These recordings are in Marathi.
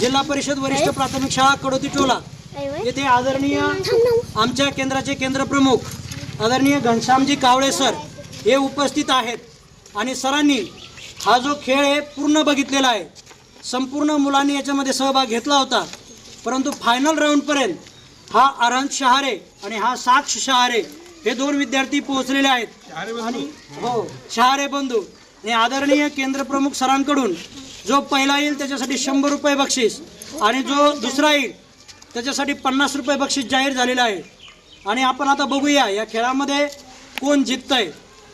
जिल्हा परिषद वरिष्ठ प्राथमिक शाळा कडोती टोला येथे आदरणीय आमच्या केंद्राचे केंद्र प्रमुख आदरणीय घनश्यामजी कावळे सर हे उपस्थित आहेत. आणि सरांनी हा जो खेळ आहे पूर्ण बघितलेला आहे. संपूर्ण मुलांनी याच्यामध्ये सहभाग घेतला होता. परंतु फायनल राऊंडपर्यंत हा अरहंत शहारे आणि हा साक्ष शहारे हे दोन विद्यार्थी पोहोचलेले आहेत. आणि हो शहारे बंधू. आणि आदरणीय केंद्र प्रमुख सरांकडून जो पहिला येईल त्याच्यासाठी शंभर रुपये बक्षीस आणि जो दुसरा येईल त्याच्यासाठी पन्नास रुपये बक्षीस जाहीर झालेलं आहे. आणि आपण आता बघूया या खेळामध्ये कोण जिंकतंय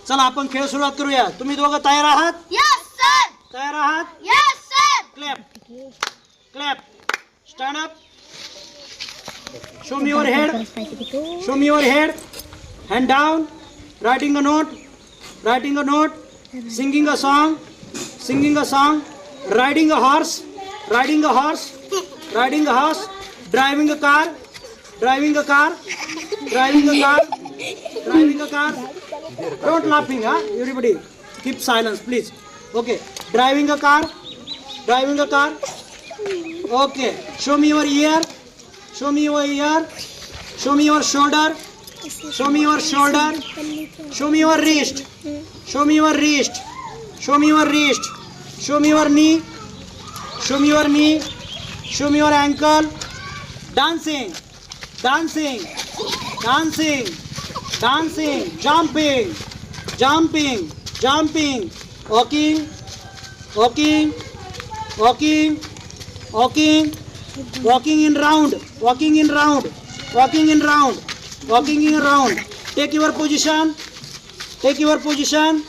चला आपण खेळ सुरुवात करूया. तुम्ही दोघं तयार आहात. तयार आहात. Clap clap stand up show me your head show me your head hand down writing a note writing a note singing a song singing a song riding a horse riding a horse riding a horse driving a car driving a car driving a car driving a car don't laughing हा everybody keep silence please okay driving a car driving a car okay show me your ear show me your ear show me your shoulder show me your shoulder show me your wrist show me your wrist show me your wrist show me your knee show me your knee show me your ankle dancing dancing dancing dancing jumping jumping jumping walking walking walking walking walking in round walking in round walking in round walking in round take your position take your position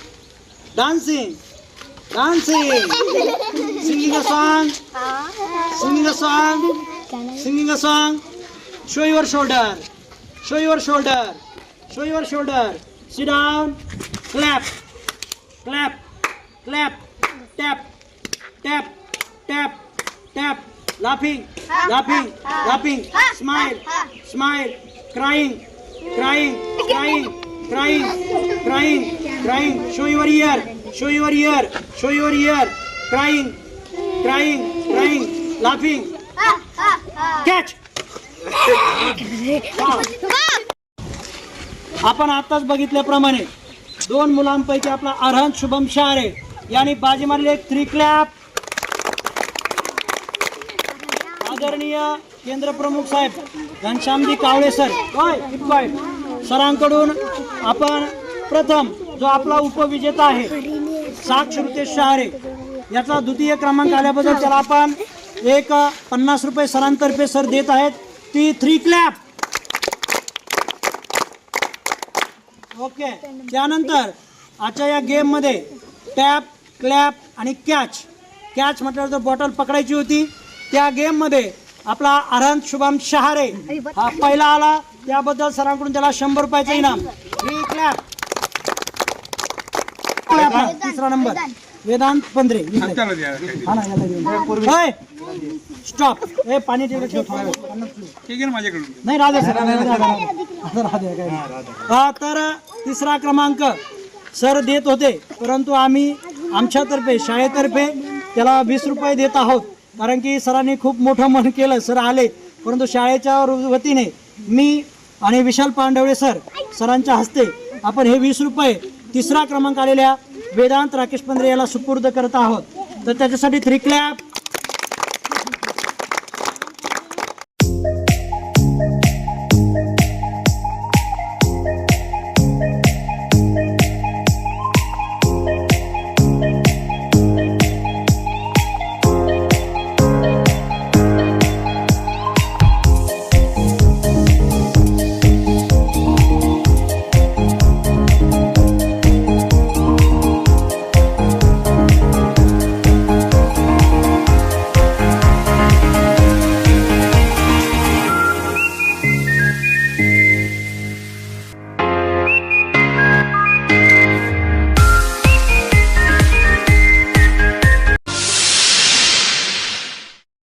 dancing dancing singing a song. Singing a song. Singing a song. Show your shoulder. Show your shoulder. Show your shoulder. Sit down. Clap. Clap. Clap. Tap. Tap. Tap. Tap. Laughing. Laughing. Laughing. Smile. Smile. Crying. Crying. Crying. Crying. Crying. Crying. Show your ear show your ear. Show your ear. Crying. Crying. Crying. Laughing. Catch आपण आताच बघितल्याप्रमाणे दोन मुलांपैकी आपला अर्हंत शुभम शहारे यांनी बाजी मारली एक थ्री क्लॅप आदरणीय केंद्र प्रमुख साहेब घनश्यामजी कावळे सर होय सरांकडून आपण प्रथम जो आपला उपविजेता आहे साक्ष रुतेश शहारे याचा द्वितीय क्रमांक आल्याबद्दल त्याला आपण एक पन्नास रुपये सरांतर्फे सर देत आहेत. ती थ्री क्लॅप ओके. त्यानंतर आजच्या या गेममध्ये टॅप क्लॅप आणि कॅच कॅच म्हटल्यावर जर बॉटल पकडायची होती. त्या गेममध्ये आपला अरहंत शुभम शहारे हा पहिला आला. त्याबद्दल सरांकडून त्याला शंभर रुपयाचं इनाम. थ्री क्लॅप हा, तिसरा नंबर. वेदांत पंधरे. हा स्टॉप. ए पाणी ठेव नाही राधे सर. हा, तर तिसरा क्रमांक. सर देत होते परंतु आम्ही आमच्यातर्फे शाळेतर्फे त्याला वीस रुपये देत आहोत. कारण की सरांनी खूप मोठं मन केलं. सर आले परंतु शाळेच्या वतीने मी आणि विशाल पांडवळे सर सरांच्या हस्ते आपण हे वीस रुपये तिसरा क्रमांक आलेल्या वेदांत राकेश पंधरे याला सुपूर्द करत आहोत. तर त्याच्यासाठी थ्री क्लॅप